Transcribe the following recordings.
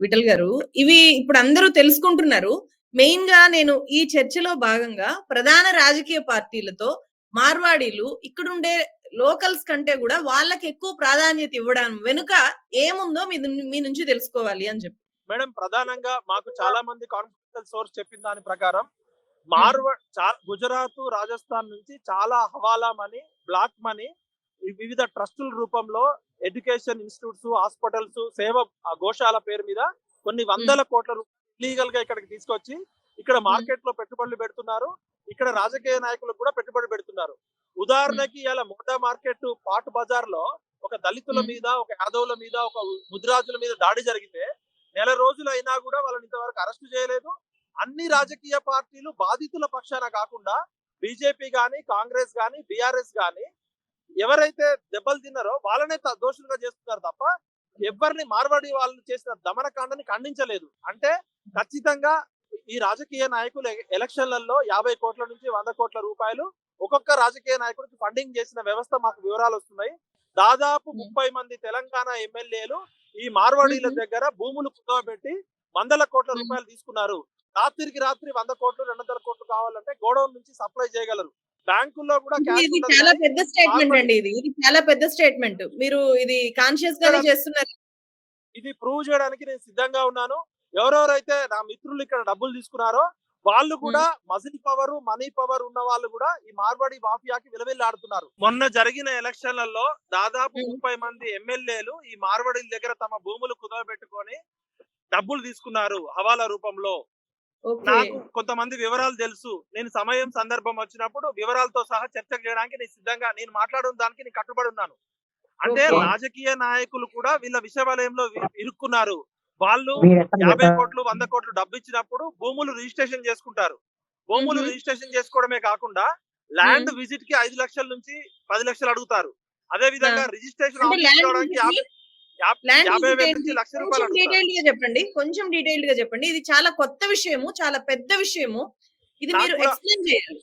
విఠల్ గారు. ఇవి ఇప్పుడు అందరూ తెలుసుకుంటున్నారు. మెయిన్గా నేను ఈ చర్చలో భాగంగా ప్రధాన రాజకీయ పార్టీలతో మార్వాడీలు ఇక్కడుండే లోకల్స్ కంటే కూడా వాళ్ళకి ఎక్కువ ప్రాధాన్యత ఇవ్వడం వెనుక ఏముందో మీ నుంచి తెలుసుకోవాలి అని చెప్పి. మేడం ప్రధానంగా మాకు చాలా మంది కాన్ఫిడెన్షియల్ సోర్స్ చెప్పిన దాని ప్రకారం మార్వ గుజరాత్ రాజస్థాన్ నుంచి చాలా హవాలా మనీ బ్లాక్ మనీ వివిధ ట్రస్టుల రూపంలో ఎడ్యుకేషన్ ఇన్స్టిట్యూట్స్ హాస్పిటల్స్ సేవ గోశాల పేరు మీద కొన్ని వందల కోట్ల రూపాయలు ఇల్లీగల్గా ఇక్కడికి తీసుకొచ్చి ఇక్కడ మార్కెట్లో పెట్టుబడులు పెడుతున్నారు. ఇక్కడ రాజకీయ నాయకులకు కూడా పెట్టుబడి పెడుతున్నారు. ఉదాహరణకి ఇలా మోటా మార్కెట్ పాట్ బజార్లో ఒక దళితుల. మీద ఒక యాదవుల మీద ఒక ముదిరాజుల మీద దాడి జరిగితే నెల రోజులు అయినా కూడా వాళ్ళని ఇంతవరకు అరెస్ట్ చేయలేదు. అన్ని రాజకీయ పార్టీలు బాధితుల పక్షాన కాకుండా బీజేపీ గాని కాంగ్రెస్ గాని బీఆర్ఎస్ గాని ఎవరైతే దెబ్బలు తిన్నారో వాళ్ళనే దోషులుగా చేస్తున్నారు తప్ప ఎవరిని మార్వాడి వాళ్ళు చేసిన దమనకాండని ఖండించలేదు. అంటే ఖచ్చితంగా ఈ రాజకీయ నాయకులు ఎలక్షన్లలో యాభై కోట్ల నుంచి వంద కోట్ల రూపాయలు ఒక్కొక్క రాజకీయ నాయకుడికి ఫండింగ్ చేసిన వ్యవస్థ మాకు వివరాలు వస్తున్నాయి. దాదాపు ముప్పై మంది తెలంగాణ ఎమ్మెల్యేలు ఈ మార్వాడీల. దగ్గర భూములు కుదవబెట్టి వందల కోట్ల. రూపాయలు తీసుకున్నారు. రాత్రికి రాత్రి వంద కోట్లు రెండు వందల కోట్లు కావాలంటే గోడౌన్ నుంచి సప్లై చేయగలరు. బ్యాంకుల్లో కూడా ఇది చాలా పెద్ద స్టేట్మెంట్ మార్వాడి- అండి ఇది. ఇది చాలా పెద్ద స్టేట్మెంట్ మీరు ఇది కాన్షియస్ గానే చేస్తున్నారు. ఇది ప్రూవ్ చేయడానికి నేను సిద్ధంగా ఉన్నాను. ఎవరెవరైతే నా మిత్రులు ఇక్కడ డబ్బులు తీసుకున్నారో వాళ్ళు కూడా మజిల్ పవర్ మనీ పవర్ ఉన్న వాళ్ళు కూడా ఈ మార్వాడి మాఫియాకి విలవిల్లాడుతున్నారు. మొన్న జరిగిన ఎలక్షన్లలో దాదాపు. ముప్పై మంది ఎమ్మెల్యేలు ఈ మార్వాడీల దగ్గర తమ భూములు కుదవబెట్టుకొని డబ్బులు తీసుకున్నారు హవాలా రూపంలో. నాకు కొంతమంది వివరాలు తెలుసు. నేను సమయం సందర్భం వచ్చినప్పుడు వివరాలతో సహా చర్చ చేయడానికి నేను సిద్ధంగా నేను మాట్లాడిన దానికి నేను కట్టుబడి ఉన్నాను. అంటే. రాజకీయ నాయకులు కూడా వీళ్ళ విష వలయంలో వి- ఇరుక్కున్నారు. వాళ్ళు యాభై? కోట్లు వంద కోట్లు డబ్బు ఇచ్చినప్పుడు భూములు రిజిస్ట్రేషన్ చేసుకుంటారు. భూములు. రిజిస్ట్రేషన్ చేసుకోవడమే కాకుండా ల్యాండ్ విజిట్కి ఐదు లక్షల నుంచి పది లక్షలు అడుగుతారు. అదే విధంగా రిజిస్ట్రేషన్ డీటెయిల్డ్గా చెప్పండి. కొంచెం డీటెయిల్డ్గా చెప్పండి. ఇది చాలా కొత్త విషయము చాలా పెద్ద విషయము. ఇది మీరు ఎక్స్ప్లెయిన్ చేయాలి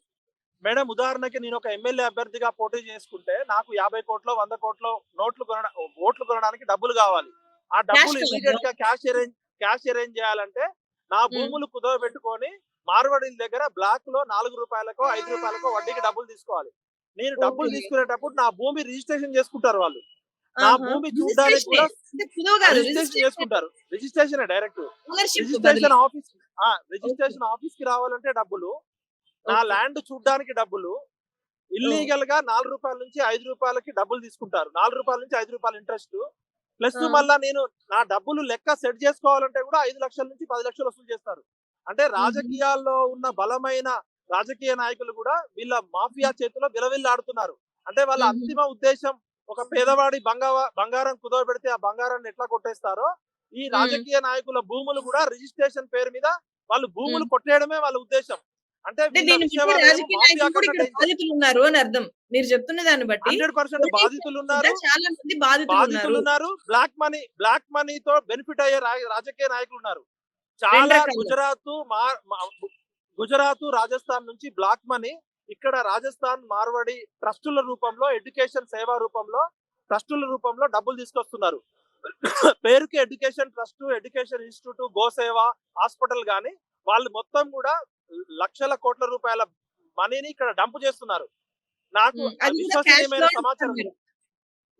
మేడం ఉదాహరణకి నేను ఒక ఎమ్మెల్యే అభ్యర్థిగా పోటీ చేసుకుంటే నాకు యాభై కోట్లు వంద కోట్లు నోట్లు కొనడా ఓట్లు కొనడానికి డబ్బులు కావాలి. ఆ డబ్బులు? ఇమీడియట్గా క్యాష్ అరేంజ్ క్యాష్ అరేంజ్ చేయాలంటే నా భూములు కుదవ పెట్టుకొని మార్వాడీల దగ్గర బ్లాక్లో నాలుగు రూపాయలకో ఐదు రూపాయలకో వడ్డీకి డబ్బులు తీసుకోవాలి. నేను డబ్బులు. తీసుకునేటప్పుడు నా భూమి రిజిస్ట్రేషన్ చేసుకుంటారు వాళ్ళు. నా. భూమి చూడడానికి. కూడా రిజిస్ట్రేషన్ చేసుకుంటారు. Registration direct. Registration office registration ఆఫీస్కి రావాలంటే డబ్బులు. నా. ల్యాండ్ చూడడానికి డబ్బులు. ఇల్లీగల్గా నాలుగు రూపాయల నుంచి ఐదు రూపాయలకి డబ్బులు తీసుకుంటారు. నాలుగు రూపాయల నుంచి ఐదు రూపాయల ఇంట్రెస్ట్ ప్లస్. మళ్ళా నేను నా డబ్బులు లెక్క సెట్ చేసుకోవాలంటే కూడా ఐదు లక్షల నుంచి పది లక్షలు వసూలు చేస్తారు. అంటే రాజకీయాల్లో ఉన్న బలమైన రాజకీయ నాయకులు కూడా వీళ్ళ మాఫియా చేతిలో విలవిల్లాడుతున్నారు. అంటే వాళ్ళ. అంతిమ ఉద్దేశం ఒక పేదవాడి బంగా బంగారం కుదవ పెడితే ఆ బంగారాన్ని ఎట్లా కొట్టేస్తారో ఈ రాజకీయ నాయకుల భూములు కూడా రిజిస్ట్రేషన్ పేరు మీద వాళ్ళు భూములు కొట్టేయడమే వాళ్ళ ఉద్దేశం. అంటే బాధితులు ఉన్నారు అని అర్థం. మీరు చెప్తున్న దాన్ని బట్టి హండ్రెడ్ పర్సెంట్ పోలీసులు బాధితులు ఉన్నారు చాలా మంది బాధితులు ఉన్నారు బ్లాక్ మనీ బ్లాక్ మనీతో బెనిఫిట్ అయ్యే రాజకీయ నాయకులు ఉన్నారు. చాలా. గుజరాత్ గుజరాత్ రాజస్థాన్ నుంచి బ్లాక్ మనీ ఇక్కడ రాజస్థాన్ మార్వాడి ట్రస్టుల రూపంలో ఎడ్యుకేషన్ సేవా రూపంలో ట్రస్టుల రూపంలో డబ్బులు తీసుకొస్తున్నారు. పేరుకి ఎడ్యుకేషన్ ట్రస్ట్ ఎడ్యుకేషన్ ఇన్స్టిట్యూట్ గోసేవ హాస్పిటల్ గాని వాళ్ళు మొత్తం కూడా లక్షల కోట్ల రూపాయల మనీని ఇక్కడ డంప్ చేస్తున్నారు. నాకు విశ్వసనీయమైన సమాచారం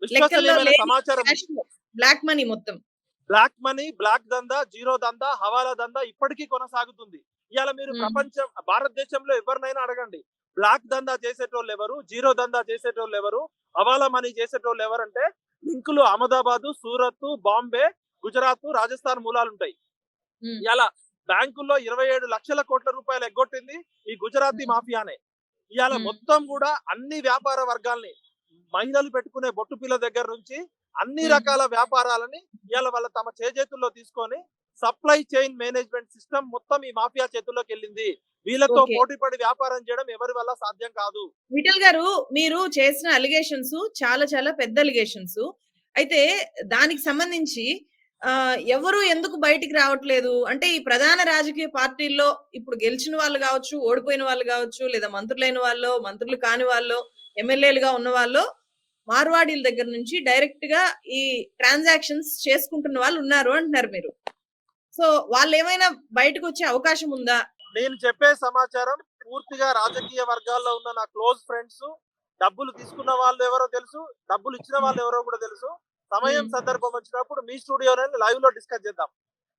విశ్వసనీయమైన సమాచారం. బ్లాక్ మనీ మొత్తం. బ్లాక్ మనీ బ్లాక్ దందా జీరో దందా హవాలా దందా ఇప్పటికీ కొనసాగుతుంది. ఇవాళ మీరు. ప్రపంచం భారతదేశంలో ఎవరినైనా అడగండి. బ్లాక్ దందా చేసేటోళ్ళు ఎవరు జీరో దందా చేసేటోళ్ళు ఎవరు హవాలా మనీ చేసేటోళ్ళు ఎవరంటే లింకులు అహ్మదాబాద్ సూరత్ బాంబే గుజరాత్ రాజస్థాన్ మూలాలు ఉంటాయి ఇవాళ బ్యాంకుల్లో ఇరవై ఏడు లక్షల కోట్ల రూపాయలు ఎగ్గొట్టింది ఈ గుజరాతీ. మాఫియానే ఇవాళ. మొత్తం కూడా అన్ని వ్యాపార వర్గాల్ని మహిళలు పెట్టుకునే బొట్టు పిల్ల దగ్గర నుంచి అన్ని. రకాల వ్యాపారాలని ఇవాళ వాళ్ళ తమ చేతుల్లో తీసుకొని సప్లై చైన్ మేనేజ్మెంట్ సిస్టమ్ మొత్తం ఈ మాఫియా చేతుల్లోకి వెళ్ళింది. వీళ్ళతో. పోటీపడి వ్యాపారం చేయడం ఎవరి వల్ల సాధ్యం కాదు. విఠల్ గారు మీరు చేసిన అలిగేషన్స్ చాలా చాలా పెద్ద అలిగేషన్స్ అయితే దానికి సంబంధించి ఎవరు ఎందుకు బయటికి రావట్లేదు? అంటే ఈ ప్రధాన రాజకీయ పార్టీల్లో ఇప్పుడు గెలిచిన వాళ్ళు కావచ్చు ఓడిపోయిన వాళ్ళు కావచ్చు లేదా మంత్రులైన వాళ్ళు మంత్రులు కాని వాళ్ళు ఎమ్మెల్యేలుగా ఉన్న వాళ్ళు మార్వాడీల దగ్గర నుంచి డైరెక్ట్గా ఈ ట్రాన్సాక్షన్స్ చేసుకుంటున్న వాళ్ళు ఉన్నారు అంటున్నారు మీరు. సో వాళ్ళేమైనా బయటకొచ్చే అవకాశం ఉందా? నేను చెప్పే సమాచారం పూర్తిగా రాజకీయ వర్గాల్లో ఉన్న నా క్లోజ్ ఫ్రెండ్స్ డబ్బులు తీసుకున్న వాళ్ళు ఎవరో తెలుసు డబ్బులు ఇచ్చిన వాళ్ళు ఎవరో కూడా తెలుసు సమయం. సందర్భం వచ్చినప్పుడు మీ స్టూడియోలోనే లైవ్లో డిస్కస్ చేద్దాం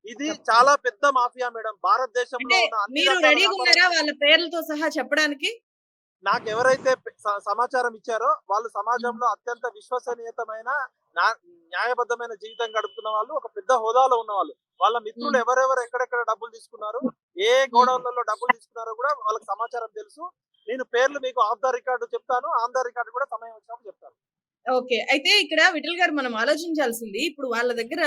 ఇది చాలా పెద్ద మాఫియా మేడం భారతదేశంలో వాళ్ళ పేర్లతో సహా చెప్పడానికి? నాకు ఎవరైతే సమాచారం ఇచ్చారో వాళ్ళు సమాజంలో అత్యంత విశ్వసనీయతమైన న్యా- న్యాయబద్ధమైన జీవితం గడుపుతున్న వాళ్ళు ఒక పెద్ద హోదాలో ఉన్న వాళ్ళు వాళ్ళ మిత్రులు. ఎవరెవరు ఎక్కడెక్కడ డబ్బులు తీసుకున్నారు ఏ గోడౌన్లలో డబ్బులు తీసుకున్నారో కూడా వాళ్ళకి సమాచారం తెలుసు నేను పేర్లు మీకు ఆఫ్ ద రికార్డు చెప్తాను ఆన్ ద రికార్డు కూడా సమయం వచ్చినప్పుడు చెప్తాను ఓకే. అయితే ఇక్కడ విఠల్ గారు మనం ఆలోచించాల్సింది ఇప్పుడు వాళ్ళ దగ్గర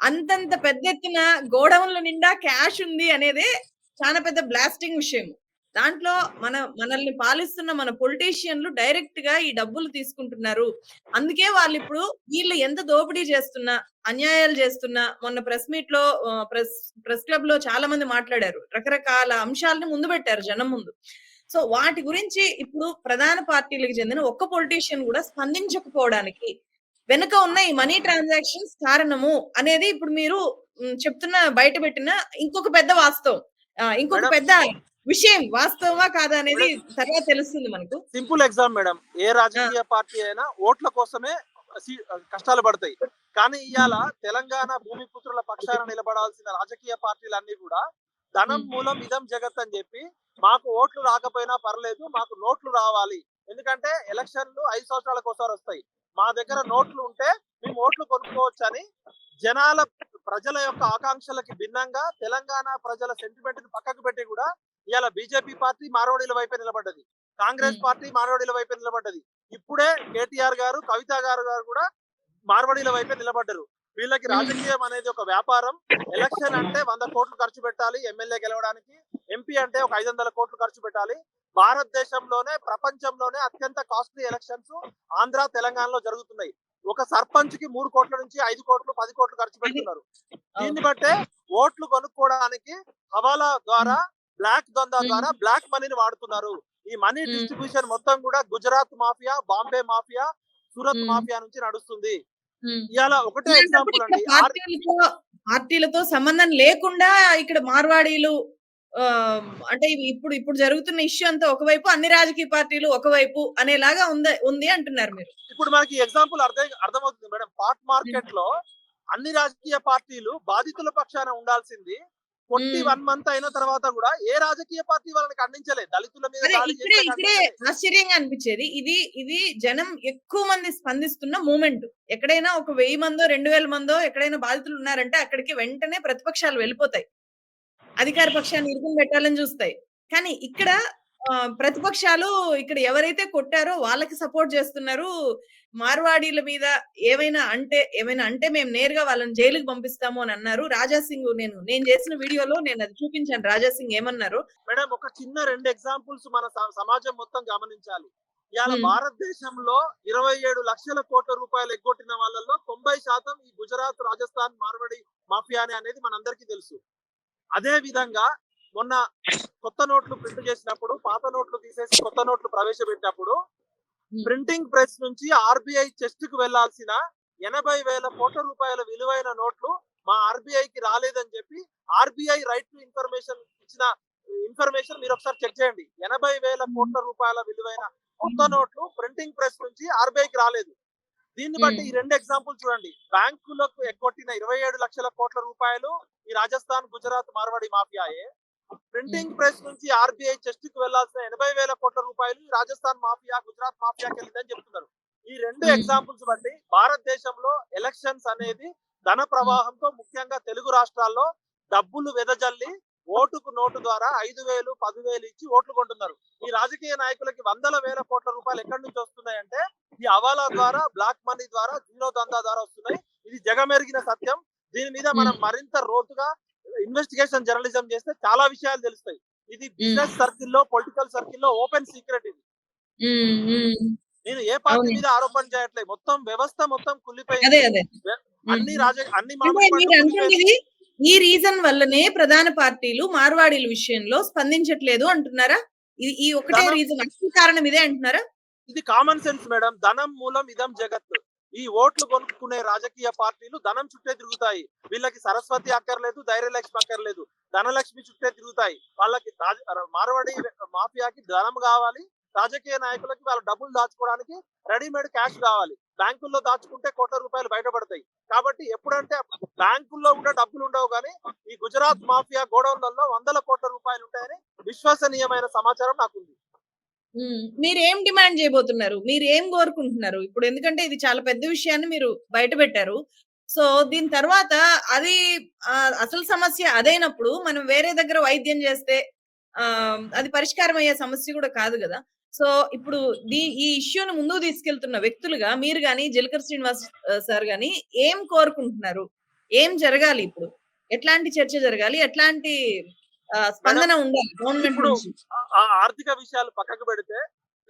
అంతంత పెద్ద ఎత్తున గోడౌన్ల నిండా క్యాష్ ఉంది అనేదే చాలా పెద్ద బ్లాస్టింగ్ విషయం. దాంట్లో మన మనల్ని పాలిస్తున్న మన పొలిటీషియన్‌లు డైరెక్ట్‌గా ఈ డబ్బులు తీసుకుంటున్నారు. అందుకే వాళ్ళిప్పుడు వీళ్ళు ఎంత దోపిడీ చేస్తున్నా, అన్యాయాలు చేస్తున్నా మొన్న ప్రెస్ మీట్‌లో ఆహ్, ప్రెస్ ప్రెస్ క్లబ్‌లో చాలా మంది మాట్లాడారు. రకరకాల అంశాలను ముందు పెట్టారు జనం ముందు. సో వాటి గురించి ఇప్పుడు ప్రధాన పార్టీలకు చెందిన ఒక్క పొలిటీషియన్ కూడా స్పందించకపోవడానికి వెనుక ఉన్న ఈ మనీ ట్రాన్సాక్షన్స్ కారణము అనేది ఇప్పుడు మీరు చెప్తున్న బయట పెట్టిన ఇంకొక పెద్ద వాస్తవం. ఇంకొక పెద్ద విషయం వాస్తవమా కాదా అనేది తర్వాత తెలుస్తుంది మనకు. Simple exam madam. ఏ రాజకీయ పార్టీ అయినా ఓట్ల కోసమే కష్టాలు పడతాయి. కానీ ఇవాళ తెలంగాణ భూమిపుత్రుల పక్షాన నిలబడాల్సిన రాజకీయ పార్టీలన్నీ కూడా ధనం. మూలం ఇదం జగత్ అని చెప్పి మాకు ఓట్లు రాకపోయినా పర్లేదు మాకు నోట్లు రావాలి. ఎందుకంటే ఎలక్షన్లు ఐదు సంవత్సరాలకు ఒకసారి వస్తాయి. మా దగ్గర నోట్లు ఉంటే మేము ఓట్లు కొనుక్కోవచ్చు అని జనాల ప్రజల యొక్క ఆకాంక్షలకి భిన్నంగా తెలంగాణ ప్రజల సెంటిమెంట్ని పక్కకు పెట్టి కూడా ఇవాళ బీజేపీ పార్టీ మార్వాడీల వైపే నిలబడ్డది. కాంగ్రెస్. పార్టీ మార్వాడీల వైపే నిలబడ్డది. ఇప్పుడే కేటీఆర్ గారు కవిత గారు గారు కూడా మార్వాడీల వైపే నిలబడ్డారు. వీళ్ళకి. రాజకీయం అనేది ఒక వ్యాపారం. ఎలక్షన్ అంటే వంద కోట్లు ఖర్చు పెట్టాలి ఎమ్మెల్యే గెలవడానికి. ఎంపీ అంటే ఒక ఐదు వందల కోట్లు ఖర్చు పెట్టాలి. భారతదేశంలోనే ప్రపంచంలోనే అత్యంత కాస్ట్లీ ఎలక్షన్స్ ఆంధ్ర తెలంగాణలో జరుగుతున్నాయి. ఒక సర్పంచ్కి మూడు కోట్ల నుంచి ఐదు కోట్లు పది కోట్లు ఖర్చు పెడుతున్నారు. దీన్ని బట్టే ఓట్లు కొనుక్కోవడానికి హవాలా ద్వారా బ్లాక్ దందా. ద్వారా బ్లాక్ మనీని వాడుతున్నారు ఈ మనీ. డిస్ట్రిబ్యూషన్ మొత్తం కూడా Gujarat mafia Bombay mafia Surat. Mafia నుంచి నడుస్తుంది. ఇవాళ ఒకటే ఎగ్జాంపుల్ అండి పార్టీలతో సంబంధం లేకుండా ఇక్కడ మార్వాడీలు అంటే ఇప్పుడు ఇప్పుడు జరుగుతున్న ఇష్యూ అంతా ఒకవైపు అన్ని రాజకీయ పార్టీలు ఒకవైపు అనేలాగా ఉంది ఉంది అంటున్నారు మీరు. ఇప్పుడు మనకి ఎగ్జాంపుల్ అర్థం అర్థమవుతుంది మేడం పాట్ మార్కెట్లో అన్ని రాజకీయ పార్టీలు బాధితుల పక్షాన ఉండాల్సింది కొట్టి. వన్ మంత్ అయిన తర్వాత కూడా ఏ రాజకీయ పార్టీ వాళ్ళని ఖండించలే దళితుల మీద ఇక్కడే ఇక్కడే. ఆశ్చర్యంగా అనిపించేది. ఇది ఇది జనం ఎక్కువ మంది స్పందిస్తున్న మూమెంట్. ఎక్కడైనా ఒక వెయ్యి మందో రెండు వేల మందో ఎక్కడైనా బాధితులు ఉన్నారంటే అక్కడికి వెంటనే ప్రతిపక్షాలు వెళ్ళిపోతాయి. అధికార పక్షాన్ని ఇరుకుని పెట్టాలని చూస్తాయి. కానీ ఇక్కడ ప్రతిపక్షాలు ఇక్కడ ఎవరైతే కొట్టారో వాళ్ళకి సపోర్ట్ చేస్తున్నారు. మార్వాడీల మీద ఏమైనా అంటే ఏమైనా అంటే మేము నేరుగా వాళ్ళని జైలుకి పంపిస్తాము అని అన్నారు. రాజా సింగ్ నేను నేను చేసిన వీడియోలో నేను అది చూపించాను. రాజా సింగ్ ఏమన్నారు? మేడం ఒక చిన్న రెండు ఎగ్జాంపుల్స్ మన సమాజం మొత్తం గమనించాలి. ఇవాళ. భారతదేశంలో ఇరవై ఏడు లక్షల కోట్ల రూపాయలు ఎగ్గొట్టిన వాళ్ళలో తొంభై శాతం ఈ గుజరాత్ రాజస్థాన్ మార్వడి మాఫియానే అనేది మనందరికీ తెలుసు. అదే విధంగా మొన్న కొత్త నోట్లు ప్రింట్ చేసినప్పుడు పాత నోట్లు తీసేసి కొత్త నోట్లు ప్రవేశపెట్టినప్పుడు మ్మ్. ప్రింటింగ్ ప్రెస్ నుంచి ఆర్బీఐ చెస్ట్కు వెళ్ళాల్సిన ఎనభై వేల కోట్ల రూపాయల విలువైన నోట్లు మా ఆర్బీఐ కి రాలేదని చెప్పి ఆర్బీఐ రైట్ టు ఇన్ఫర్మేషన్ ఇచ్చిన ఇన్ఫర్మేషన్ మీరు ఒకసారి చెక్ చేయండి. ఎనభై వేల కోట్ల రూపాయల విలువైన కొత్త నోట్లు ప్రింటింగ్ ప్రెస్ నుంచి ఆర్బీఐ కి రాలేదు. దీన్ని బట్టి ఈ రెండు ఎగ్జాంపుల్ చూడండి. బ్యాంకులకు ఎగ్గొట్టిన ఇరవై ఏడు లక్షల కోట్ల రూపాయలు ఈ రాజస్థాన్ గుజరాత్ మార్వాడి మాఫియాయే. ప్రింటింగ్ ప్రెస్ నుంచి ఆర్బీఐ చెస్ట్కు వెళ్ళాల్సిన ఎనభై వేల కోట్ల రూపాయలు రాజస్థాన్ మాఫియా గుజరాత్ మాఫియాకి వెళ్ళిందని చెప్తున్నారు. ఈ రెండు Hmm. ఎగ్జాంపుల్స్ బట్టి భారతదేశంలో ఎలక్షన్స్ అనేది ధన ప్రవాహంతో ముఖ్యంగా తెలుగు రాష్ట్రాల్లో డబ్బులు వెదజల్లి ఓటుకు నోటు ద్వారా ఐదు వేలు పదివేలు ఇచ్చి ఓట్లు కొంటున్నారు. ఈ రాజకీయ నాయకులకి వందల వేల కోట్ల రూపాయలు ఎక్కడి నుంచి వస్తున్నాయంటే ఈ హవాలా ద్వారా బ్లాక్ మనీ ద్వారా జీరో దందా ద్వారా వస్తున్నాయి. ఇది జగమెరిగిన సత్యం. దీని మీద మనం మరింత రోతుగా ఇన్వెస్టిగేషన్ జర్నలిజం చేస్తే చాలా విషయాలు తెలుస్తాయి. ఇది బిజినెస్ సర్కిల్లో పొలిటికల్ సర్కిల్లో ఓపెన్ సీక్రెట్ ఇది. నేను ఏ పార్టీ. మీద ఆరోపణ చేయట్లేదు. మొత్తం వ్యవస్థ మొత్తం అదే అన్ని ఉమ్. రాజ అన్ని ఈ రీజన్ వల్లనే ప్రధాన పార్టీలు మార్వాడీల విషయంలో స్పందించట్లేదు అంటున్నారా? ఇది ఈ ఒకటే రీజన్ కారణం ఇదే అంటున్నారా? ఇది కామన్ సెన్స్ మేడం ధనం మూలం ఇదం జగత్ ఈ ఓట్లు కొనుక్కునే రాజకీయ పార్టీలు ధనం చుట్టే తిరుగుతాయి. వీళ్ళకి సరస్వతి అక్కర్లేదు ధైర్యలక్ష్మి అక్కర్లేదు. ధనలక్ష్మి చుట్టే తిరుగుతాయి. వాళ్ళకి మార్వాడి మాఫియాకి ధనం కావాలి. రాజకీయ నాయకులకి వాళ్ళ డబ్బులు దాచుకోవడానికి రెడీమేడ్ క్యాష్ కావాలి. బ్యాంకుల్లో దాచుకుంటే కోట్ల రూపాయలు బయటపడతాయి. కాబట్టి ఎప్పుడంటే బ్యాంకుల్లో కూడా డబ్బులు ఉండవు కానీ ఈ గుజరాత్ మాఫియా గోడౌన్లలో వందల కోట్ల రూపాయలు ఉంటాయని విశ్వసనీయమైన సమాచారం నాకుంది. మీరు ఏం డిమాండ్ చేయబోతున్నారు? మీరు ఏం కోరుకుంటున్నారు? ఇప్పుడు ఎందుకంటే ఇది చాలా పెద్ద విషయాన్ని మీరు బయట పెట్టారు. సో దీని తర్వాత అది అసలు సమస్య అదైనప్పుడు మనం వేరే దగ్గర వైద్యం చేస్తే ఆ అది పరిష్కారం అయ్యే సమస్య కూడా కాదు కదా. సో ఇప్పుడు దీ ఈ ఇష్యూని ముందుకు తీసుకెళ్తున్న వ్యక్తులుగా మీరు గాని జిలకర్ శ్రీనివాస్ సార్ గాని ఏం కోరుకుంటున్నారు? ఏం జరగాలి ఇప్పుడు? ఎట్లాంటి చర్చ జరగాలి? ఎట్లాంటి స్పందన ఉండాలి గవర్నమెంట్ ఆర్థిక విషయాలు పక్కకు పెడితే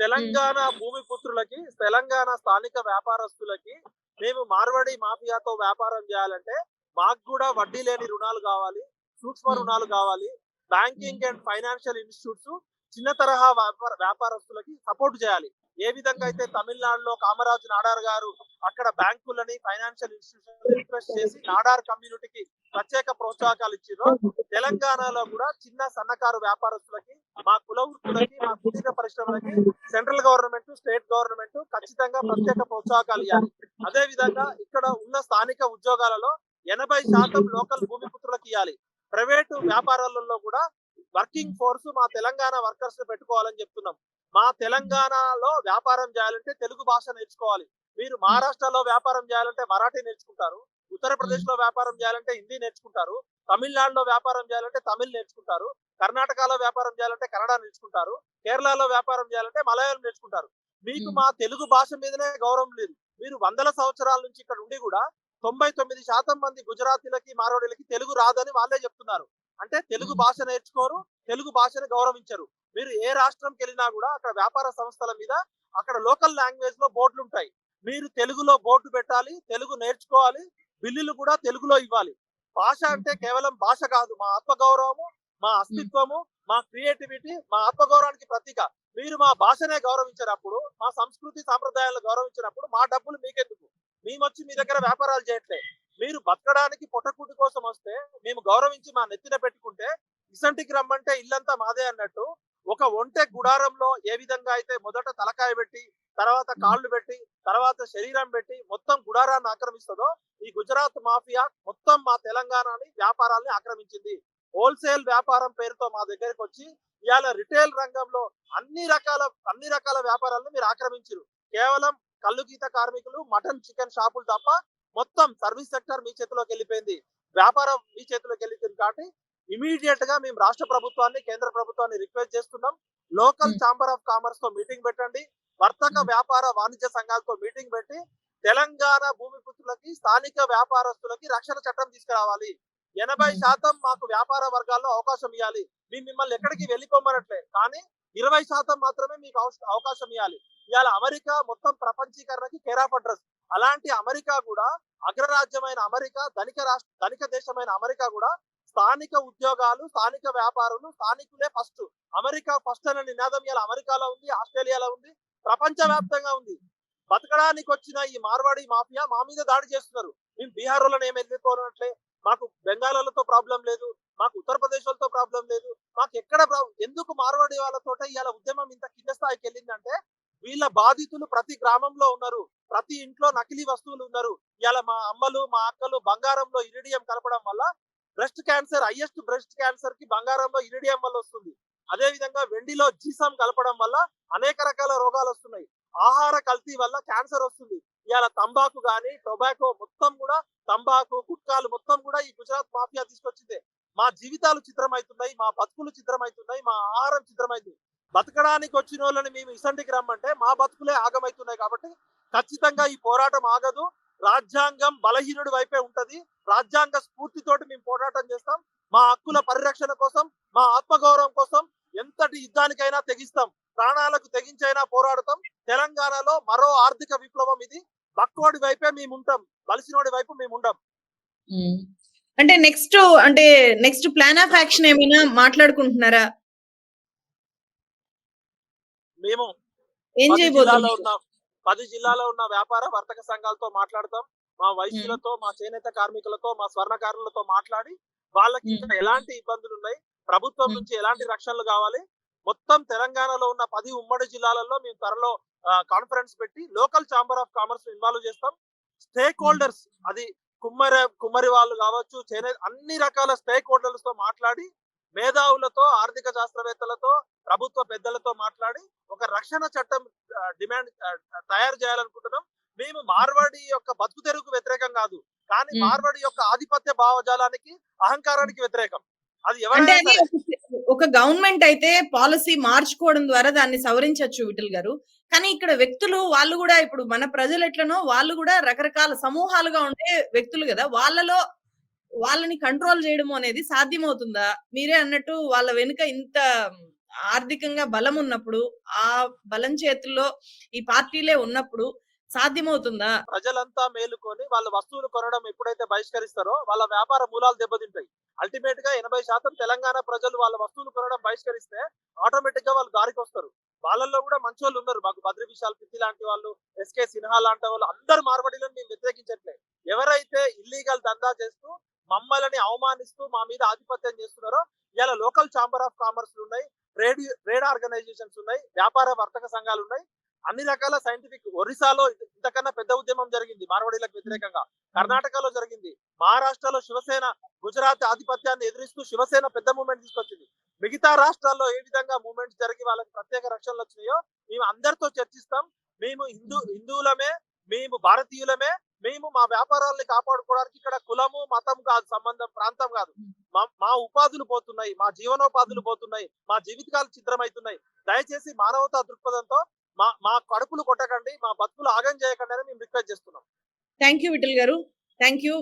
తెలంగాణ భూమి పుత్రులకి తెలంగాణ స్థానిక వ్యాపారస్తులకి మేము మార్వాడి మాఫియాతో వ్యాపారం చేయాలంటే మాకు కూడా వడ్డీ లేని రుణాలు కావాలి సూక్ష్మ. రుణాలు కావాలి. బ్యాంకింగ్ అండ్ ఫైనాన్షియల్ ఇన్స్టిట్యూట్స్ చిన్న తరహా వ్యాపార వ్యాపారస్తులకి సపోర్ట్ చేయాలి. ఏ విధంగా అయితే తమిళనాడులో కామరాజు నాడార్ గారు అక్కడ బ్యాంకులని ఫైనాన్షియల్ ఇన్స్టిట్యూషన్ రిక్వెస్ట్ చేసి నాడార్ కమ్యూనిటీకి ప్రత్యేక ప్రోత్సాహకాలు ఇచ్చారు తెలంగాణలో కూడా చిన్న సన్నకారు వ్యాపారస్తులకి మా కుల వృత్తులకి మా కుటీర పరిశ్రమలకి సెంట్రల్ గవర్నమెంట్ స్టేట్ గవర్నమెంట్ ఖచ్చితంగా ప్రత్యేక ప్రోత్సాహకాలు ఇవ్వాలి అదే విధంగా ఇక్కడ ఉన్న స్థానిక ఉద్యోగాలలో ఎనభై శాతం లోకల్ భూమి పుత్రులకు ఇవ్వాలి ప్రైవేటు వ్యాపారాలలో కూడా వర్కింగ్ ఫోర్స్ మా తెలంగాణ వర్కర్స్ పెట్టుకోవాలని చెప్తున్నాం. మా తెలంగాణలో వ్యాపారం చేయాలంటే తెలుగు భాష నేర్చుకోవాలి. మీరు మహారాష్ట్రలో వ్యాపారం చేయాలంటే మరాఠీ నేర్చుకుంటారు. ఉత్తరప్రదేశ్లో వ్యాపారం చేయాలంటే హిందీ నేర్చుకుంటారు తమిళనాడులో వ్యాపారం చేయాలంటే తమిళ్ నేర్చుకుంటారు కర్ణాటకలో వ్యాపారం చేయాలంటే కన్నడ నేర్చుకుంటారు కేరళలో వ్యాపారం చేయాలంటే మలయాళం నేర్చుకుంటారు. మీకు. మా తెలుగు భాష మీదనే గౌరవం లేదు. మీరు వందల సంవత్సరాల నుంచి ఇక్కడ ఉండి కూడా తొంభై తొమ్మిది శాతం మంది గుజరాతీలకి మారోడీలకి తెలుగు రాదని వాళ్ళే చెప్తున్నారు. అంటే తెలుగు. భాష నేర్చుకోరు తెలుగు భాషని గౌరవించరు. మీరు ఏ రాష్ట్రంకి వెళ్ళినా కూడా అక్కడ వ్యాపార సంస్థల మీద అక్కడ లోకల్ లాంగ్వేజ్లో బోర్డులు ఉంటాయి మీరు తెలుగులో బోర్డు పెట్టాలి తెలుగు నేర్చుకోవాలి బిల్లులు కూడా తెలుగులో ఇవ్వాలి. భాష అంటే కేవలం భాష కాదు మా ఆత్మగౌరవము మా అస్తిత్వము మా క్రియేటివిటీ మా ఆత్మగౌరవానికి ప్రతీక. మీరు మా భాషనే గౌరవించినప్పుడు మా సంస్కృతి సాంప్రదాయాలను గౌరవించినప్పుడు మా డబ్బులు మీకెందుకు? మేము వచ్చి మీ దగ్గర వ్యాపారాలు చేయట్లే. మీరు బతకడానికి పొట్టకూటి కోసం వస్తే మేము గౌరవించి మా నెత్తిన పెట్టుకుంటే ఇసంటికి రమ్మంటే ఇల్లంతా మాదే అన్నట్టు ఒక ఒంటె గుడారంలో ఏ విధంగా అయితే మొదట తలకాయ పెట్టి తర్వాత కాళ్ళు పెట్టి తర్వాత శరీరం పెట్టి మొత్తం గుడారాన్ని ఆక్రమిస్తుందో ఈ గుజరాత్ మాఫియా మొత్తం మా తెలంగాణని వ్యాపారాల్ని ఆక్రమించింది. హోల్సేల్ వ్యాపారం పేరుతో మా దగ్గరికి వచ్చి ఇవాళ రిటైల్ రంగంలో అన్ని రకాల అన్ని రకాల వ్యాపారాలను మీరు ఆక్రమించారు కేవలం కళ్ళు గీత కార్మికులు మటన్ చికెన్ షాపులు తప్ప మొత్తం సర్వీస్ సెక్టర్ మీ చేతిలోకి వెళ్ళిపోయింది. వ్యాపారం మీ చేతిలోకి వెళ్ళిపోయింది కాబట్టి ఇమీడియట్గా మేము రాష్ట్ర ప్రభుత్వాన్ని కేంద్ర ప్రభుత్వాన్ని రిక్వెస్ట్ చేస్తున్నాం లోకల్. ఛాంబర్ ఆఫ్ కామర్స్తో మీటింగ్ పెట్టండి వర్తక Hmm. వ్యాపార వాణిజ్య సంఘాలతో మీటింగ్ పెట్టి తెలంగాణ భూమి పుత్రులకి స్థానిక వ్యాపారస్తులకి రక్షణ చట్టం తీసుకురావాలి ఎనభై Hmm. శాతం మాకు వ్యాపార వర్గాల్లో అవకాశం ఇవ్వాలి మేము మిమ్మల్ని ఎక్కడికి వెళ్ళిపోమనట్లే కానీ ఇరవై శాతం మాత్రమే మీకు అవకాశం ఇవ్వాలి ఇవాళ అమెరికా మొత్తం ప్రపంచీకరణకి కేర్ ఆఫ్ అడ్రస్ అలాంటి అమెరికా కూడా అగ్రరాజ్యమైన అమెరికా ధనిక రాష్ట్ర ధనిక దేశమైన అమెరికా కూడా స్థానిక ఉద్యోగాలు స్థానిక వ్యాపారులు స్థానికులే ఫస్ట్ అమెరికా ఫస్ట్ అనే నినాదం ఇలా అమెరికాలో ఉంది ఆస్ట్రేలియాలో ఉంది ప్రపంచ వ్యాప్తంగా ఉంది. బతకడానికి వచ్చిన ఈ మార్వాడి మాఫియా మా మీద దాడి చేస్తున్నారు. మేము బీహార్ వాళ్ళని వెళ్ళిపోనట్లే మాకు బెంగాలీలతో ప్రాబ్లం లేదు మాకు ఉత్తరప్రదేశ్ వాళ్ళతో ప్రాబ్లం లేదు మాకు ఎక్కడ ప్రాబ్లం ఎందుకు మార్వాడి వాళ్ళతో ఇవాళ ఉద్యమం ఇంత కింద స్థాయికి వెళ్ళిందంటే వీళ్ళ బాధితులు ప్రతి గ్రామంలో ఉన్నారు ప్రతి ఇంట్లో నకిలీ వస్తువులు ఉన్నారు. ఇవాళ మా అమ్మలు మా అక్కలు బంగారంలో ఇరిడియం కలపడం వల్ల బ్రెస్ట్ క్యాన్సర్ హైయెస్ట్ బ్రెస్ట్ క్యాన్సర్కి బంగారంలో ఇరిడియం వల్ల వస్తుంది. అదే విధంగా వెండిలో జీసం కలపడం వల్ల అనేక రకాల రోగాలు వస్తున్నాయి. ఆహార కల్తీ వల్ల క్యాన్సర్ వస్తుంది. ఇవాళ తంబాకు కానీ టొబాకో మొత్తం కూడా తంబాకు గుట్కాలు మొత్తం కూడా ఈ గుజరాత్ మాఫియా తీసుకొచ్చింది. మా జీవితాలు చిత్రమవుతున్నాయి మా బతుకులు చిత్రమవుతున్నాయి మా ఆహారం చిత్రమైంది. బతకడానికి వచ్చిన వాళ్ళని మేము ఇసంటికి రమ్మంటే మా బతుకులే ఆగమవుతున్నాయి కాబట్టి ఖచ్చితంగా ఈ పోరాటం ఆగదు. రాజ్యాంగం బలహీనుడి వైపే ఉంటది. రాజ్యాంగ స్ఫూర్తితోటి మేము పోరాటం చేస్తాం. మా హక్కుల పరిరక్షణ కోసం మా ఆత్మగౌరవం కోసం ఎంతటి యుద్ధానికైనా తెగిస్తాం. ప్రాణాలకు తెగించైనా పోరాడతాం. తెలంగాణలో మరో ఆర్థిక విప్లవం ఇది. బక్కోడి వైపే మేము ఉంటాం బలిసినోడి వైపు మేము. ఉండం. అంటే నెక్స్ట్ అంటే నెక్స్ట్ ప్లాన్ ఆఫ్ యాక్షన్ ఏమైనా మాట్లాడుకుంటున్నారా? మేము ఏం ఉన్న. పది జిల్లాలో ఉన్న వ్యాపార వర్తక సంఘాలతో మాట్లాడతాం. మా వైశ్యులతో మా చేనేత కార్మికులతో మా స్వర్ణకారులతో మాట్లాడి వాళ్ళకి. ఇంకా ఎలాంటి ఇబ్బందులు ఉన్నాయి? ప్రభుత్వం. నుంచి ఎలాంటి రక్షణలు కావాలి? మొత్తం తెలంగాణలో ఉన్న పది ఉమ్మడి జిల్లాలలో మేము త్వరలో కాన్ఫరెన్స్ పెట్టి local chamber of commerce involve చేస్తాం. స్టేక్ హోల్డర్స్ అది కుమ్మరి కుమ్మరి వాళ్ళు కావచ్చు చేనేత అన్ని రకాల స్టేక్ హోల్డర్స్తో మాట్లాడి మేధావులతో ఆర్థిక శాస్త్రవేత్తలతో ప్రభుత్వ పెద్దలతో మాట్లాడి ఒక రక్షణ చట్టం డిమాండ్ తయారు చేయాలనుకుంటున్నాం. మేము మార్వాడి యొక్క బతుకు తెరువుకు వ్యతిరేకం కాదు. కానీ. మార్వాడి యొక్క ఆధిపత్య భావజాలానికి అహంకారానికి వ్యతిరేకం. అది ఎవరైనా ఒక గవర్నమెంట్ అయితే పాలసీ మార్చుకోవడం ద్వారా దాన్ని సవరించవచ్చు విఠల్ గారు. కానీ ఇక్కడ వ్యక్తులు వాళ్ళు కూడా ఇప్పుడు మన ప్రజలు ఎట్లనో వాళ్ళు కూడా రకరకాల సమూహాలుగా ఉండే వ్యక్తులు కదా. వాళ్ళలో వాళ్ళని కంట్రోల్ చేయడం అనేది సాధ్యమవుతుందా? మీరే అన్నట్టు వాళ్ళ వెనుక ఇంత ఆర్థికంగా బలం ఉన్నప్పుడు ఆ బలం చేతుల్లో ఈ పార్టీలే ఉన్నప్పుడు సాధ్యమవుతుందా? ప్రజలంతా మేలుకొని వాళ్ళ వస్తువులు కొనడం ఎప్పుడైతే బహిష్కరిస్తారో వాళ్ళ వ్యాపార మూలాలు దెబ్బతింటాయి. అల్టిమేట్గా ఎనభై శాతం తెలంగాణ ప్రజలు వాళ్ళ వస్తువులు కొనడం బహిష్కరిస్తే ఆటోమేటిక్గా వాళ్ళు దారికి వస్తారు వాళ్ళల్లో కూడా మంచి వాళ్ళు ఉన్నారు. మాకు బద్రి విశాల్ పిత్తి లాంటి వాళ్ళు ఎస్కే సిన్హా లాంటి వాళ్ళు అందరు మార్వడీలను మేము వ్యతిరేకించట్లే. ఎవరైతే ఇల్లీగల్ దందా చేస్తూ మమ్మల్ని అవమానిస్తూ మా మీద ఆధిపత్యం చేస్తున్నారో ఇలా లోకల్ ఛాంబర్ ఆఫ్ కామర్స్ ఉన్నాయి ట్రేడ్ ట్రేడ్ ఆర్గనైజేషన్స్ ఉన్నాయి వ్యాపార వర్తక సంఘాలు ఉన్నాయి. అన్ని రకాల సైంటిఫిక్ ఒరిస్సాలో ఇంత- ఇంతకన్నా పెద్ద ఉద్యమం జరిగింది మార్వడీలకు వ్యతిరేకంగా. కర్ణాటకలో జరిగింది మహారాష్ట్రలో శివసేన గుజరాత్ ఆధిపత్యాన్ని ఎదిరిస్తూ శివసేన పెద్ద మూమెంట్ తీసుకొచ్చింది. మిగతా రాష్ట్రాల్లో ఏ విధంగా మూమెంట్స్ జరిగి వాళ్ళకి ప్రత్యేక రక్షణలు వచ్చినాయో మేము అందరితో చర్చిస్తాం. మేము హిందూ హిందువులమే మేము భారతీయులమే మేము మా వ్యాపారాలని కాపాడుకోవడానికి ఇక్కడ కులము మతం కాదు సంబంధం ప్రాంతం కాదు. మా మా ఉపాధులు పోతున్నాయి మా జీవనోపాధులు పోతున్నాయి మా జీవితాలు చిత్రమవుతున్నాయి దయచేసి మానవతా దృక్పథంతో మా మా కడుపులు కొట్టకండి మా బతుకులు ఆగం చేయకండి అని మేము రిక్వెస్ట్ చేస్తున్నాం. థ్యాంక్ యూ విఠల్ గారు. Thank you